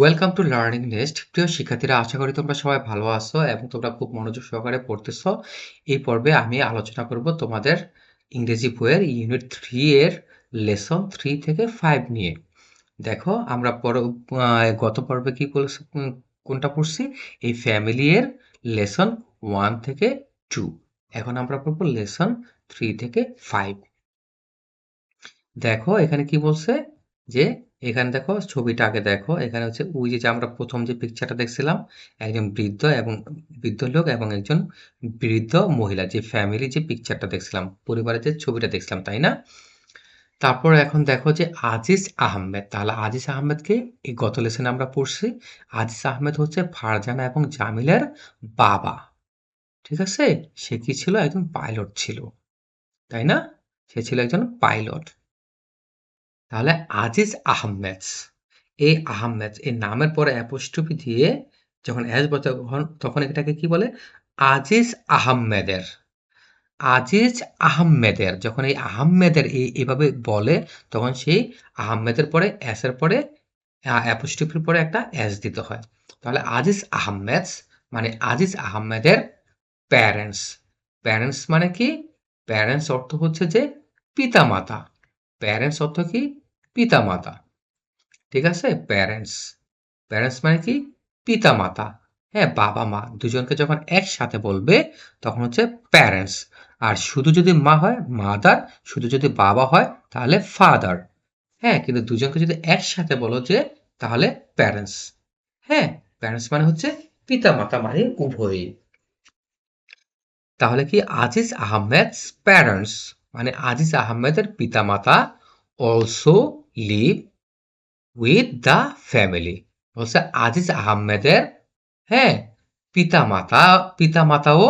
Welcome to learning nest প্রিয় শিক্ষার্থীরা, আশা করি তোমরা সবাই ভালো আছো এবং তোমরা খুব মনোযোগ সহকারে পড়তেছো। এই পর্বে আমি আলোচনা করব তোমাদের ইংরেজি বইয়ের ইউনিট থ্রি এর লেসন থ্রি থেকে ফাইভ নিয়ে। দেখো, আমরা পর গত পর্বে কি কোনটা পড়ছি? এই ফ্যামিলি এর লেসন ওয়ান থেকে টু এখন আমরা পড়ব লেসন থ্রি থেকে ফাইভ দেখো, এখানে কি বলছে যে এখানে দেখো, ছবিটা আগে দেখো। এখানে হচ্ছে ওই যে আমরা প্রথম যে পিকচারটা দেখছিলাম, একজন বৃদ্ধ এবং বৃদ্ধ লোক এবং একজন বৃদ্ধ মহিলা, যে ফ্যামিলি যে পিকচারটা দেখছিলাম, পরিবারের যে ছবিটা দেখছিলাম, তাই না? তারপর এখন দেখো যে আজিজ আহমেদ। তাহলে আজিজ আহমেদকে এই গত লেসনে আমরা পড়ছি। আজিজ আহমেদ হচ্ছে ফারজানা এবং জামিলের বাবা। ঠিক আছে? সে কি ছিল? একজন পাইলট ছিল। তাই না? সে ছিল একজন পাইলট তাহলে আজিজ আহমেদ। এই আহমেদ, এই নামের পরে অ্যাপোস্ট্রফি দিয়ে যখন অ্যাজ তখন তখন এটাকে কি বলে? আজিজ আহমেদের। আজিজ আহমেদের, যখন এই আহমেদের এই, এভাবে বলে, তখন সেই আহমেদের পরে এর পরে অ্যাপোস্ট্রফির পরে একটা এস দিতে হয়। তাহলে আজিজ আহমেদ মানে আজিজ আহমেদের প্যারেন্টস প্যারেন্টস মানে কি? প্যারেন্টস অর্থ হচ্ছে যে পিতামাতা। প্যারেন্টস অর্থ কি? পিতামাতা। ঠিক আছে? প্যারেন্টস প্যারেন্টস মানে কি? পিতামাতা। হ্যাঁ বাবা মা দুজনকে যখন একসাথে বলবে, তখন হচ্ছে প্যারেন্টস আর শুধু যদি মা হয় মাদার শুধু যদি বাবা হয়, তাহলে ফাদার হ্যাঁ কিন্তু দুজনকে যদি একসাথে বলো যে, তাহলে প্যারেন্টস হ্যাঁ প্যারেন্টস মানে হচ্ছে পিতামাতা মানে উভয়ই। তাহলে কি আজিজ আহমেদ প্যারেন্টস মানে আজিজ আহমেদের পিতামাতা also live with the family বলছে আজিজ আহমেদের হ্যাঁ পিতামাতা, পিতামাতাও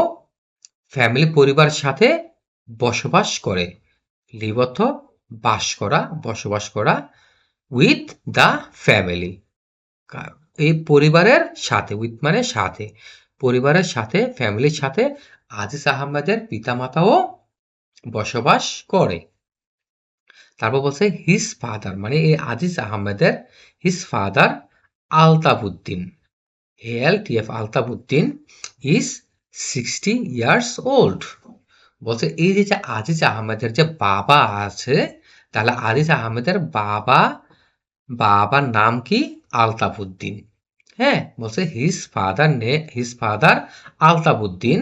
ফ্যামিলি পরিবারের সাথে বসবাস করে। লিভ অর্থ বাস করা, বসবাস করা উইথ দ্য ফ্যামিলি এই পরিবারের সাথে উইথ মানে সাথে, পরিবারের সাথে ফ্যামিলির সাথে আজিজ আহমেদের পিতামাতাও বসবাস করে। তারপর বলছে হিজ ফাদার মানে এই আজিজ আহমেদের his father Altabuddin L T F Altabuddin is sixty years old বলছে, এই যে আজিজ আহমেদের যে বাবা আছে, তাহলে আজিজ আহমেদের বাবা, বাবার নাম কি? আলতাবুদ্দিন হ্যাঁ বলছে হিজ ফাদার নে হিজ ফাদার আলতাবুদ্দিন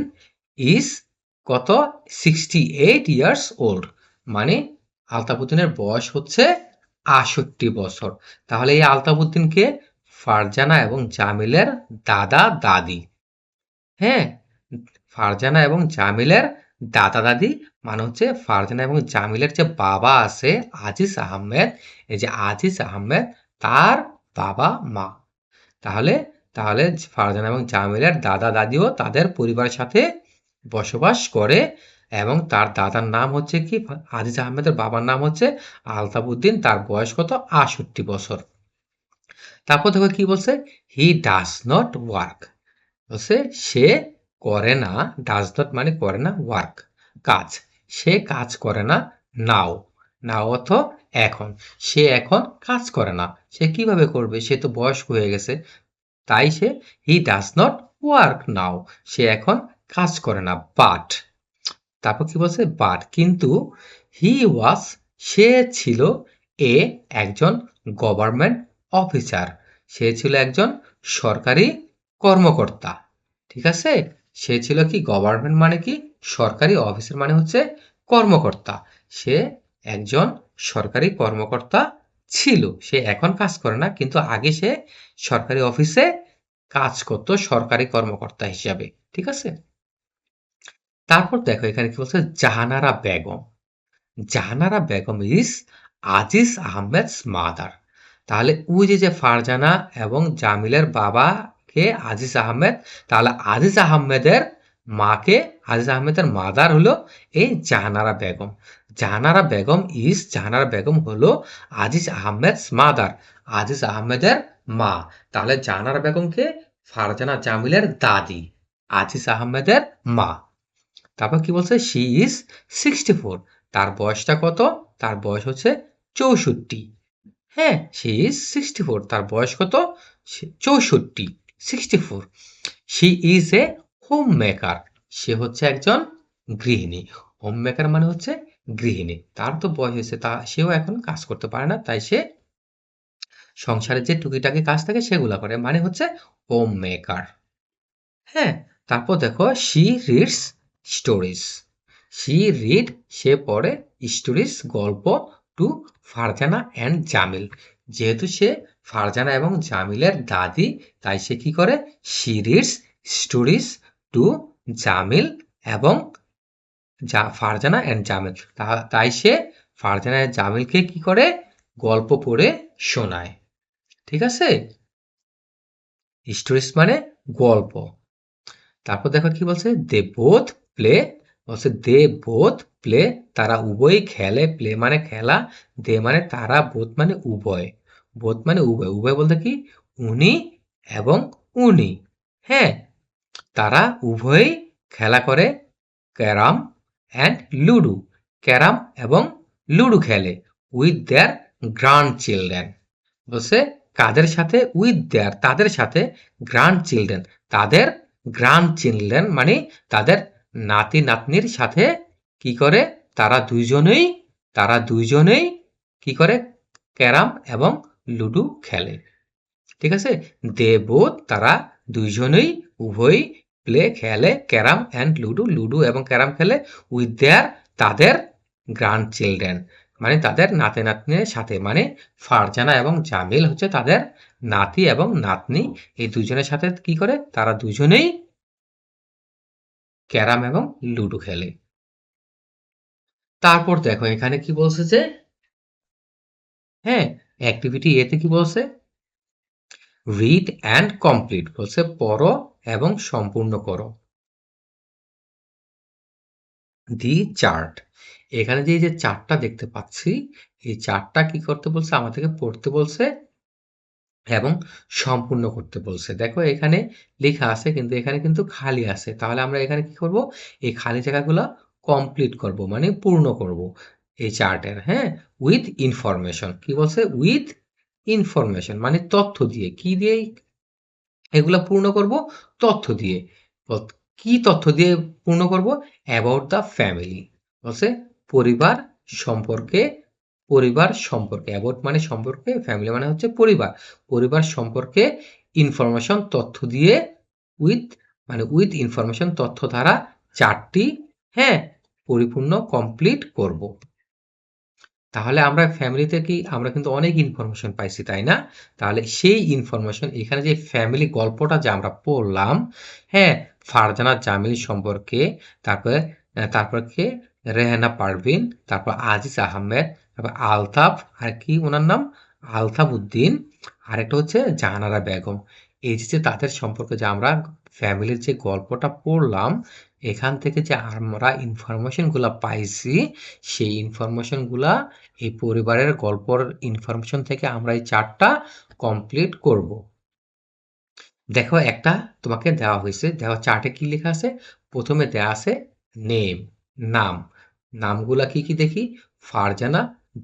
ইজ কত? সিক্সটি এইট ইয়ার্স ওল্ড মানে আলতাবুদ্দিনের বয়স হচ্ছে আষট্টি বছর। তাহলে এই আলতাবুদ্দিনকে ফারজানা এবং জামিলের দাদা দাদি। হ্যাঁ ফারজানা এবং জামিলের দাদা দাদি মানে হচ্ছে ফারজানা এবং জামিলের যে বাবা আছে আজিজ আহমেদ, এই যে আজিজ আহমেদ তার বাবা মা। তাহলে তাহলে ফারজানা এবং জামিলের দাদা দাদিও তাদের পরিবারের সাথে বসবাস করে এবং তার দাদার নাম হচ্ছে কি? আজিজ আহমেদের বাবার নাম হচ্ছে আলতাবুদ্দিন তার বয়স কত? আষট্টি বছর। তারপর দেখো কি বলছে? হি ডাজ নট ওয়ার্ক বলছে, সে করে না ডাজ নট মানে করে না ওয়ার্ক কাজ। সে কাজ করে না নাও নাও অর্থ এখন। সে এখন কাজ করে না। সে কীভাবে করবে? সে তো বয়স্ক হয়ে গেছে। তাই সে he does not work now সে এখন কাজ করে না বাট তারপর কি বলছে? বাট কিন্তু হি ওয়াজ সে ছিল এ একজন গভর্নমেন্ট অফিসার সে ছিল একজন সরকারি কর্মকর্তা, ঠিক আছে? সে ছিল কি গভর্নমেন্ট মানে কি? সরকারি অফিসার মানে হচ্ছে কর্মকর্তা, সে একজন সরকারি কর্মকর্তা ছিল, সে এখন কাজ করে না, কিন্তু আগে সে সরকারি অফিসে কাজ করতো, সরকারি কর্মকর্তা হিসাবে, ঠিক আছে? তারপর দেখো এখানে কি বলছে? Jahanara Begum. Jahanara Begum is Aziz Ahmed mother. তাহলে ওই যে ফারজানা এবং জামিলের বাবাকে আজিজ আহমেদ, তাহলে আজিজ আহমেদের মাকে আজিজ আহমেদের মাদার হলো এই জাহানারা বেগম। জাহানারা বেগম ইজ জাহানারা বেগম হলো আজিজ আহমেদ মাদার, আজিজ আহমেদের মা। তাহলে জাহানারা বেগমকে ফারজানা জামিলের দাদি, আজিজ আহমেদের মা। তারপর কি বলছে? শি ইজ সিক্সটি ফোর তার বয়সটা কত? তার বয়স হচ্ছে চৌষট্টি। হ্যাঁ সি ইজ সিক্সটি ফোর তার বয়স কত? চৌষট্টি sixty four she is a homemaker সে হচ্ছে একজন গৃহিণী। হোম মেকার মানে হচ্ছে গৃহিণী। তার তো বয়স হয়েছে, তা সেও এখন কাজ করতে পারে না, তাই সে সংসারের যে টুকিটাকি কাজ থাকে সেগুলা করে। মানে হচ্ছে হোম মেকার হ্যাঁ তারপর দেখো she reads stories she read সে পড়ে স্টোরিজ গল্প টু ফারজানা অ্যান্ড জামিল। যেহেতু সে ফারজানা এবং জামিলের দাদি, তাই সে কি করে? She reads stories to Jamil এবং যা ফারজানা অ্যান্ড জামিল। তাই সে ফারজানা অ্যান্ড জামিলকে কি করে? গল্প পড়ে শোনায়। ঠিক আছে? স্টোরিজ মানে গল্প। তারপর দেখো কি বলছে? দে প্লে বলছে দে বোধ প্লে তারা উভয়ই খেলে প্লে মানে খেলা, দে মানে তারা বোধ মানে উভয়। বোধ মানে উভয় উভয় বলতে কি? উনি এবং উনি। হ্যাঁ তারা উভয়ই খেলা করে, ক্যারাম অ্যান্ড লুডু। ক্যারাম এবং লুডু খেলে উইথ দেয়ার গ্রান্ড চিলড্রেন বলছে, কাদের সাথে? উইথ দেয়ার তাদের সাথে গ্রান্ড চিলড্রেন তাদের গ্রান্ড চিলড্রেন মানে তাদের নাতি নাতনির সাথে কি করে? তারা দুইজনেই তারা দুইজনেই কি করে? ক্যারাম এবং লুডু খেলে। ঠিক আছে? দেবোধ তারা দুইজনেই উভয়ই প্লে খেলে ক্যারাম অ্যান্ড লুডু। লুডু এবং ক্যারাম খেলে উইথ দেয়ার, তাদের গ্রান্ড চিলড্রেন মানে তাদের নাতি নাতনির সাথে মানে ফারজানা এবং জামিল হচ্ছে তাদের নাতি এবং নাতনি। এই দুজনের সাথে কি করে? তারা দুজনেই ক্যারাম এবং লুডো খেলে। তারপর দেখো, এখানে কি বলছে যে হ্যাঁ অ্যাক্টিভিটি এতে কি বলছে? রিড অ্যান্ড কমপ্লিট বলছে, পড়ো এবং সম্পূর্ণ করো। দি চার্ট এখানে যে যে চার্টটা দেখতে পাচ্ছি, এই চার্টটা কি করতে বলছে? আমাদেরকে পড়তে বলছে এবং সম্পূর্ণ করতে বলছে। দেখো এখানে লেখা আছে কিন্তু এখানে কিন্তু খালি আছে। তাহলে আমরা এখানে কি করব? এই খালি জায়গাগুলো কমপ্লিট করব মানে পূর্ণ করব এই চার্টের হ্যাঁ? উইথ ইনফরমেশন কি বলছে? উইথ ইনফরমেশন মানে তথ্য দিয়ে। কি দিয়ে এগুলা পূর্ণ করব? তথ্য দিয়ে। কি তথ্য দিয়ে পূর্ণ করব? অ্যাবাউট দ্য ফ্যামিলি বলছে, পরিবার সম্পর্কে পরিবার সম্পর্কে অ্যাবাউট মানে সম্পর্কে ফ্যামিলি মানে হচ্ছে পরিবার। পরিবার সম্পর্কে ইনফরমেশন তথ্য দিয়ে উইথ মানে উইথ ইনফরমেশন তথ্য দ্বারা চারটি হ্যাঁ পরিপূর্ণ কমপ্লিট করব। তাহলে আমরা ফ্যামিলিতে কি আমরা কিন্তু অনেক ইনফরমেশন পাইছি, তাই না? তাহলে সেই ইনফরমেশন এখানে যে ফ্যামিলি গল্পটা যে আমরা পড়লাম হ্যাঁ ফারজানা জামিল সম্পর্কে, তারপরে তারপরে রেহানা পারভিন, তারপর আজিজ আহমেদ, তারপর আলতাফ, আর কি ওনার নাম? আলতাফ উদ্দিন আরেকটা হচ্ছে জাহানারা বেগম। এই যে তাদের সম্পর্কে যে আমরা ফ্যামিলির যে গল্পটা পড়লাম, এখান থেকে যে আমরা ইনফরমেশনগুলো পাইছি, সেই ইনফরমেশনগুলা এই পরিবারের গল্পর ইনফরমেশন থেকে আমরা এই চারটা কমপ্লিট করব। দেখো, একটা তোমাকে দেওয়া হয়েছে। দেখো চার্টে কি লেখা আছে? প্রথমে দেওয়া আছে নেম নাম। নামগুলা কি কি দেখি? ফারজানা,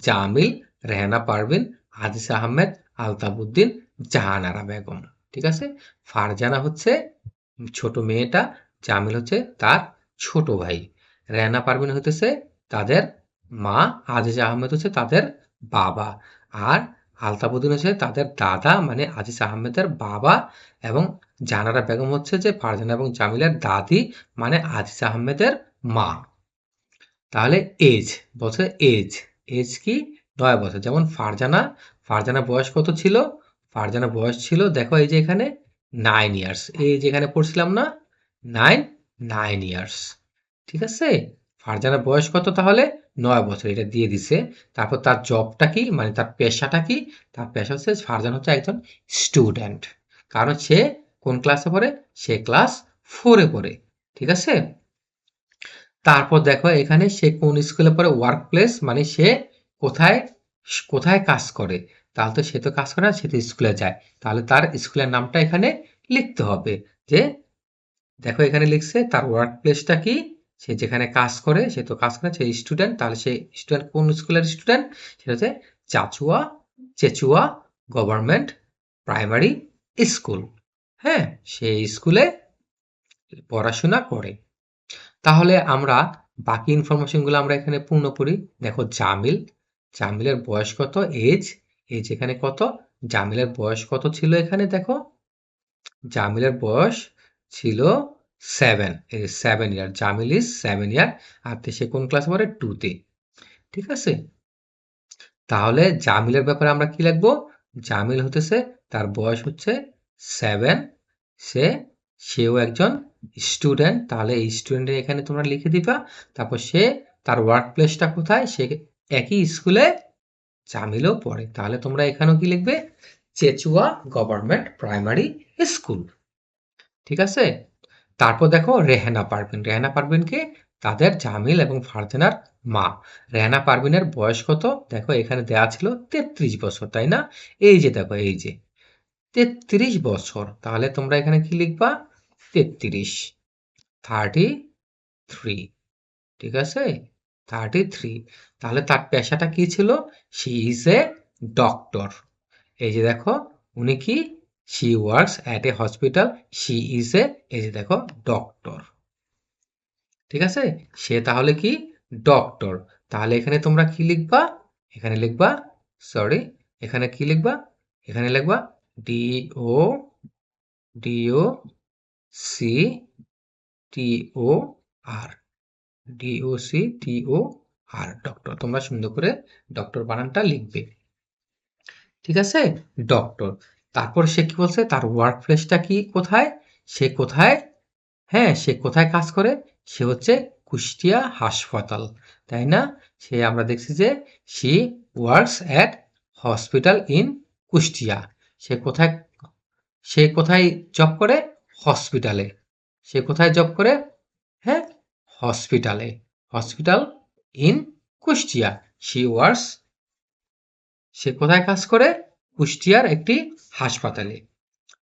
জামিল, রেহানা পারভিন, আজিজ আহমেদ আলতাবুদ্দিন জাহানারা বেগম। ঠিক আছে? ফারজানা হচ্ছে ছোট মেয়েটা, জামিল হচ্ছে তার ছোট ভাই। রেহানা পারভিন হতেছে তাদের মা, আজিজ আহমেদ হচ্ছে তাদের বাবা। আর আলতাবুদ্দিন হচ্ছে তাদের দাদা মানে আজিজ আহমেদের বাবা এবং জানারা বেগম হচ্ছে যে ফারজানা এবং জামিলের দাদি মানে আজিজ আহমেদের মা। তাহলে এজ বছর এজ এজ কি? নয় বছর। যেমন ফারজানা ফারজানা বয়স কত ছিল? ফারজানা বয়স ছিল, দেখো এই যে এখানে নাইন ইয়ার্স এই যে এখানে পড়ছিলাম না? নাইন নাইন ইয়ার্স ঠিক আছে? ফারজানা বয়স কত তাহলে? নয় বছর। এটা দিয়ে দিছে। তারপর তার জবটা কি? মানে তার পেশাটা কি? তার পেশা হচ্ছে ফারজান হচ্ছে একজন স্টুডেন্ট কারণ সে কোন ক্লাসে পড়ে? সে ক্লাস ফোরে পড়ে। ঠিক আছে? তারপর দেখো এখানে সে কোন স্কুলে পড়ে? ওয়ার্ক প্লেস মানে সে কোথায় কোথায় কাজ করে। তাহলে তো সে তো কাজ করে না, সে তো স্কুলে যায়। তাহলে তার স্কুলের নামটা এখানে লিখতে হবে যে, দেখো এখানে লিখছে তার ওয়ার্ক প্লেসটা কি? সে যেখানে কাজ করে, সে তো কাজ করে, সে স্টুডেন্ট তাহলে সে স্টুডেন্ট কোন স্কুলের স্টুডেন্ট সেটা হচ্ছে Chachua, Chechua government primary school হ্যাঁ সে স্কুলে পড়াশোনা করে। তাহলে আমরা বাকি ইনফরমেশনগুলো আমরা এখানে পূর্ণ করি। দেখো জামিল জামিলের বয়স কত? এজ এজ এখানে কত? জামিলের বয়স কত ছিল এখানে দেখো? জামিলের বয়স ছিল seven seven year Jamil is seven year আর সে কোন ক্লাসে পড়ে? টুতে ঠিক আছে? তাহলে জামিলের ব্যাপারে আমরা কি লিখব? জামিল হতেছে, তার বয়স হচ্ছে সেভেন সে সেও একজন স্টুডেন্ট তাহলে এই স্টুডেন্টের এখানে তোমরা লিখে দিবা, তারপর সে তার ওয়ার্ক প্লেসটা কোথায়, সে একই স্কুলে জামিলও পড়ে। তাহলে তোমরা এখানেও কি লিখবে? চেচুয়া গভর্নমেন্ট প্রাইমারি স্কুল ঠিক আছে? তারপর দেখো রেহানা পারভিন। রেহানা পারভিনকে তাদের জামিল এবং ফারজানার মা। রেহানা পারভিনের বয়স কত? দেখো এখানে দেয়া ছিল তেত্রিশ বছর, তাই না? এই যে দেখো, এই যে তেত্রিশ বছর। তাহলে তোমরা এখানে কি লিখবা? তেত্রিশ। থার্টি থ্রি ঠিক আছে? থার্টি থ্রি তাহলে তার পেশাটা কি ছিল? শি ইজ এ ডক্টর এই যে দেখো, উনি কি? She works at a hospital she is a এই যে দেখো ডক্টর ঠিক আছে? সে তাহলে কি? ডক্টর তাহলে এখানে তোমরা কি লিখবা? এখানে লিখবা সরি এখানে কি লিখবা? এখানে লিখবা D O D O C T O R D O C T O R doctor তোমরা সুন্দর করে ডক্টর বানানটা লিখবে। ঠিক আছে? ডক্টর তারপর সে কি বলছে? তার ওয়ার্ক প্লেসটা কি কোথায়? সে কোথায়? হ্যাঁ সে কোথায় কাজ করে? সে হচ্ছে কুষ্টিয়া হাসপাতাল, তাই না? সে আমরা দেখছি যে she works at hospital in Kushtia. সে কোথায় সে কোথায় জব করে? হসপিটালে। সে কোথায় জব করে? হ্যাঁ হসপিটালে। Hospital in Kushtia. She works, সে কোথায় কাজ করে? কুষ্টিয়ার একটি হাসপাতালে।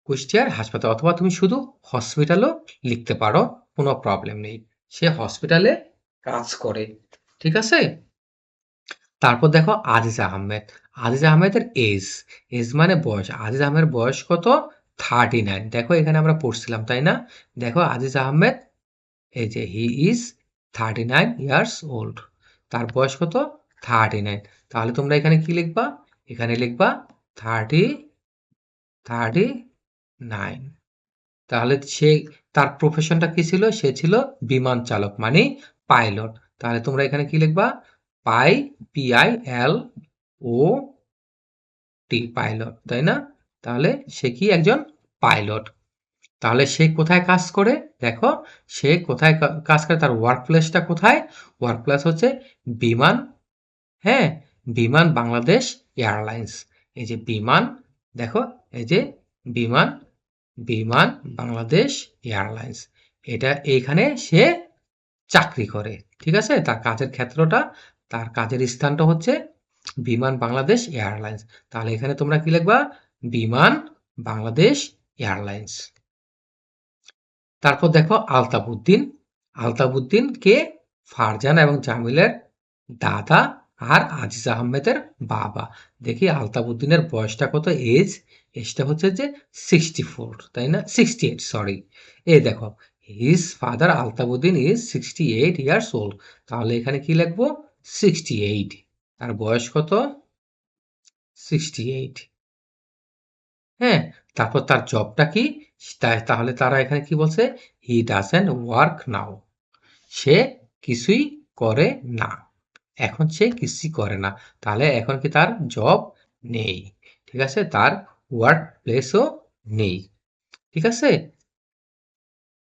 কুষ্টিয়ার হাসপাতাল, অথবা তুমি শুধু হসপিটালও লিখতে পারো, কোনো প্রবলেম নেই। সে হসপিটালে কাজ করে, ঠিক আছে? তারপর দেখো আজিজ আহমেদ। আজিজ আহমেদের এজ। এজ মানে বয়স। আজিজ আহমেদের বয়স কত? থার্টি নাইন দেখো এখানে আমরা পড়ছিলাম, তাই না? দেখো আজিজ আহমেদ, এই যে he is thirty nine years old তার বয়স কত? থার্টি নাইন তাহলে তোমরা এখানে কি লিখবা? এখানে লিখবা থার্টি থার্টি নাইন তাহলে সে, তার প্রফেশনটা কি ছিল? সে ছিল বিমান চালক মানে পাইলট তাহলে তোমরা এখানে কি লিখবা? পাই P I L O T pilot তাই না? তাহলে সে কি একজন পাইলট। তাহলে সে কোথায় কাজ করে? দেখো, সে কোথায় কাজ করে? তার ওয়ার্ক প্লেসটা কোথায়? ওয়ার্ক প্লেস হচ্ছে বিমান হ্যাঁ? বিমান বাংলাদেশ এয়ারলাইন্স এই যে বিমান, দেখো, এই যে বিমান বিমান বাংলাদেশ এয়ারলাইন্স এটা এইখানে সে চাকরি করে, ঠিক আছে? তার কাজের ক্ষেত্রটা, তার কাজের স্থানটা হচ্ছে বিমান বাংলাদেশ এয়ারলাইন্স তাহলে এখানে তোমরা কি লিখবা? বিমান, বাংলাদেশ, এয়ারলাইন্স। তারপর দেখো আলতাবুদ্দিন আলতাবুদ্দিন কে ফারজান এবং জামিলের দাদা আর আজিজ আহমেদের বাবা। দেখি আলতাবুদ্দিনের বয়সটা কত? এজ? এজটা হচ্ছে যে সিক্সটি ফোর তাই না? সিক্সটি এইট সরি এই দেখো his father Altabuddin is sixty eight years old তাহলে এখানে কি লিখব? সিক্সটি এইট তার বয়স কত? সিক্সটি এইট হ্যাঁ তারপর তার জবটা কি? তাহলে তারা এখানে কি বলছে? হি ডাজেন্ট ওয়ার্ক নাও সে কিছুই করে না। এখন সে কিছুই করে না। তাহলে এখন কি তার জব নেই। ঠিক আছে? তার ওয়ার্ক প্লেসও নেই। ঠিক আছে?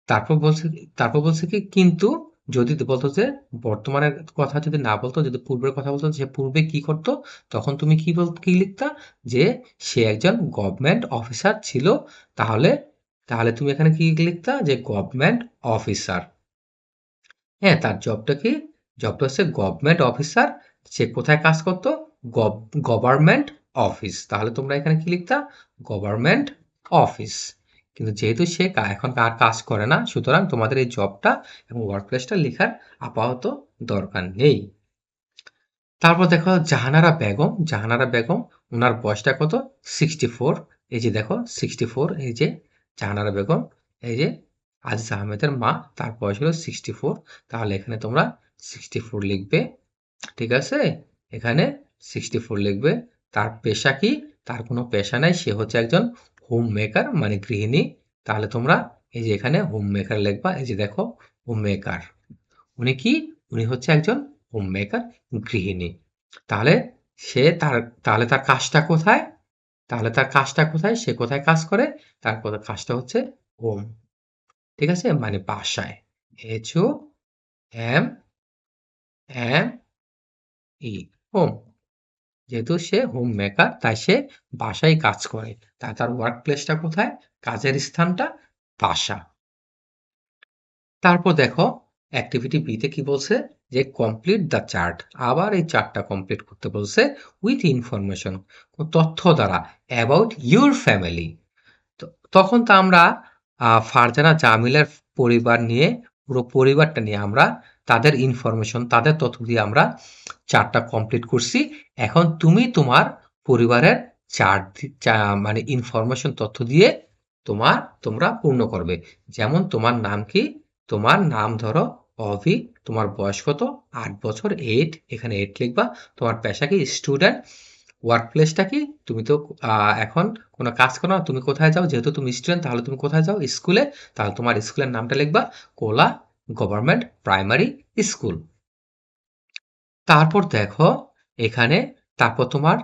তারপর বলছে তারপর বলছে কি? কিন্তু যদি বলতো যে বর্তমানের কথা যদি না বলতো, যদি পূর্বের কথা বলতো, সে পূর্বে কি করতো? তখন তুমি কি বল, কি লিখতা? যে সে একজন গভর্নমেন্ট অফিসার ছিল। তাহলে তাহলে তুমি এখানে কি লিখতা? যে গভর্নমেন্ট অফিসার হ্যাঁ তার জবটা কি? জবটা হচ্ছে গভর্নমেন্ট অফিসার সে কোথায় কাজ করতো? গভর্নমেন্ট অফিস তাহলে তোমরা এখানে কি লিখতা? গভর্নমেন্ট অফিস কিন্তু যেহেতু সে এখন আর কাজ করে না, সুতরাং তোমাদের এই জবটা এবং ওয়ার্ক প্লেসটা লেখার আপাতত দরকার নেই। তারপর দেখো জাহানারা বেগম জাহানারা বেগম ওনার বয়সটা কত? সিক্সটি ফোর এই যে দেখো সিক্সটি ফোর এই যে জাহানারা বেগম, এই যে আজিজ আহমেদের মা, তার বয়স হলো সিক্সটি ফোর তাহলে এখানে তোমরা সিক্সটি ফোর লিখবে, ঠিক আছে? এখানে সিক্সটি ফোর লিখবে। তার পেশা কি? তার কোনো পেশা নাই, সে হচ্ছে একজন হোম মেকার মানে গৃহিণী, তাহলে তোমরা এই যে এখানে হোম মেকার লিখবা, এই যে দেখো হোম মেকার উনি কি? উনি হচ্ছে একজন হোম মেকার গৃহিণী। তাহলে সে তার, তাহলে তার কাজটা কোথায়? তাহলে তার কাজটা কোথায়? সে কোথায় কাজ করে? তার কাজটা হচ্ছে হোম ঠিক আছে? মানে বাসায়। H O M M E home যেহেতু সে হোম মেকার তাই সে বাসায় কাজ করে। তাই তার ওয়ার্ক প্লেসটা কোথায়? কাজের স্থানটা বাসা। তারপর দেখো অ্যাক্টিভিটি বিতে কি বলছে? যে কমপ্লিট দ্য চার্ট আবার এই চার্টটা কমপ্লিট করতে বলছে উইথ ইনফরমেশন তথ্য দ্বারা অ্যাবাউট ইউর ফ্যামিলি তখন তো আমরা ফারজানা জামিলের পরিবার নিয়ে, পুরো পরিবারটা নিয়ে আমরা তাদের ইনফরমেশন তাদের তথ্য দিয়ে আমরা চার্টটা কমপ্লিট করছি। এখন তুমি তোমার পরিবারের চার্ট মানে ইনফরমেশন তথ্য দিয়ে তোমার, তোমরা পূর্ণ করবে। যেমন তোমার নাম কি? তোমার নাম ধরো অভি, তোমার বয়স কত? আট বছর এইট এখানে এইট লিখবা। তোমার পেশা কি? স্টুডেন্ট ওয়ার্ক প্লেসটা কি? তুমি তো এখন কোনো কাজ করো না, তুমি কোথায় যাও? যেহেতু তুমি স্টুডেন্ট তাহলে তুমি কোথায় যাও? স্কুলে তাহলে তোমার স্কুলের নামটা লিখবা। Kola government primary school. তারপর দেখো, এখানে তারপর তোমার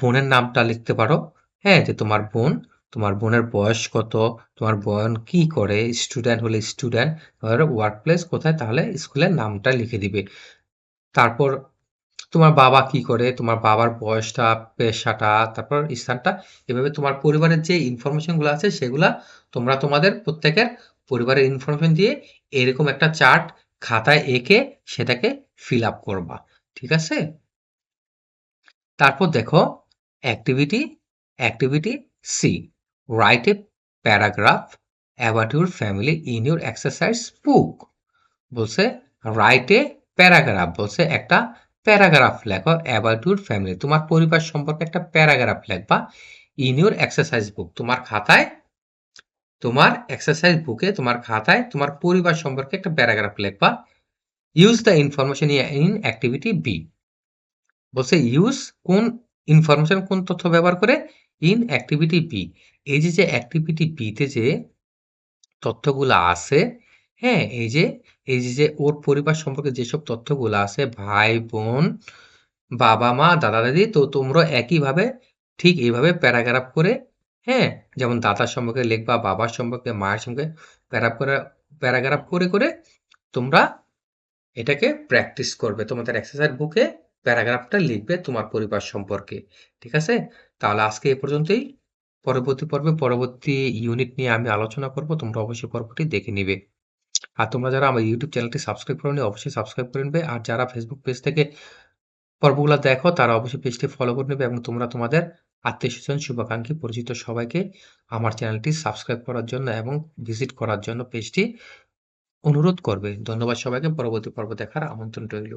বোনের নামটা লিখতে পারো। হ্যাঁ যে তোমার বোন, তোমার বোনের বয়স কত, তোমার বোন কি করে, স্টুডেন্ট হলে স্টুডেন্ট ওয়ার্ক প্লেস কোথায়, তাহলে স্কুলের নামটা লিখে দিবে। তারপর তোমার বাবা কি করে, তোমার বাবার বয়সটা, পেশাটা, তারপর স্থানটা, এভাবে তোমার পরিবারের যে ইনফরমেশনগুলো আছে, সেগুলা তোমরা তোমাদের প্রত্যেকের পরিবারের ইনফরমেশন দিয়ে এরকম একটা চার্ট খাতায় এঁকে সেটাকে ফিল আপ করবা, ঠিক আছে? তারপর দেখো activity activity C write a paragraph about your family in your exercise book বলছে রাইট এ প্যারাগ্রাফ বলছে একটা প্যারাগ্রাফ লেখো অ্যাবাউট ইউর ফ্যামিলি তোমার পরিবার সম্পর্কে একটা প্যারাগ্রাফ লেখবা ইন ইউর এক্সারসাইজ বুক তোমার খাতায় তোমার এক্সারসাইজ বুকে তোমার খাতায়, তোমার পরিবার সম্পর্কে একটা প্যারাগ্রাফ লিখবা use the information in activity B বলছে ইউজ কোন ইনফরমেশন কোন তথ্য ব্যবহার করে? ইন অ্যাক্টিভিটি বি এই যে যে অ্যাক্টিভিটি বিতে যে তথ্যগুলো আছে হ্যাঁ এই যে এই যে যে ওর পরিবার সম্পর্কে যেসব তথ্যগুলো আছে, ভাই, বোন, বাবা, মা, দাদা, দাদি, তো তোমরা একইভাবে, ঠিক এইভাবে প্যারাগ্রাফ করে হ্যাঁ যেমন দাদার সম্পর্কে লিখবা, বাবার সম্পর্কে, মায়ের সম্পর্কে, প্যারাগ্রাফ করে প্যারাগ্রাফ করে করে তোমরা এটাকে প্র্যাকটিস করবে। তোমাদের এক্সারসাইজ বুকে প্যারাগ্রাফটা লিখবে তোমার পরিবার সম্পর্কে। ঠিক আছে? তাহলে আজকে এ পর্যন্তই। পরবর্তী পর্বে, পরবর্তী ইউনিট নিয়ে আমি আলোচনা করব, তোমরা অবশ্যই পর্বটি দেখে নিবে। আর তোমরা যারা আমার ইউটিউব চ্যানেলটি সাবস্ক্রাইব করোনি, অবশ্যই সাবস্ক্রাইব করে নেবে। আর যারা ফেসবুক পেজ থেকে পর্বগুলো দেখো, তারা অবশ্যই পেজটি ফলো করে নেবে এবং তোমরা তোমাদের আত্মীয় স্বজন, শুভাকাঙ্ক্ষী, পরিচিত সবাইকে আমার চ্যানেলটি সাবস্ক্রাইব করার জন্য এবং ভিজিট করার জন্য পেজটি অনুরোধ করবে। ধন্যবাদ সবাইকে। পরবর্তী পর্ব দেখার আমন্ত্রণ রইল।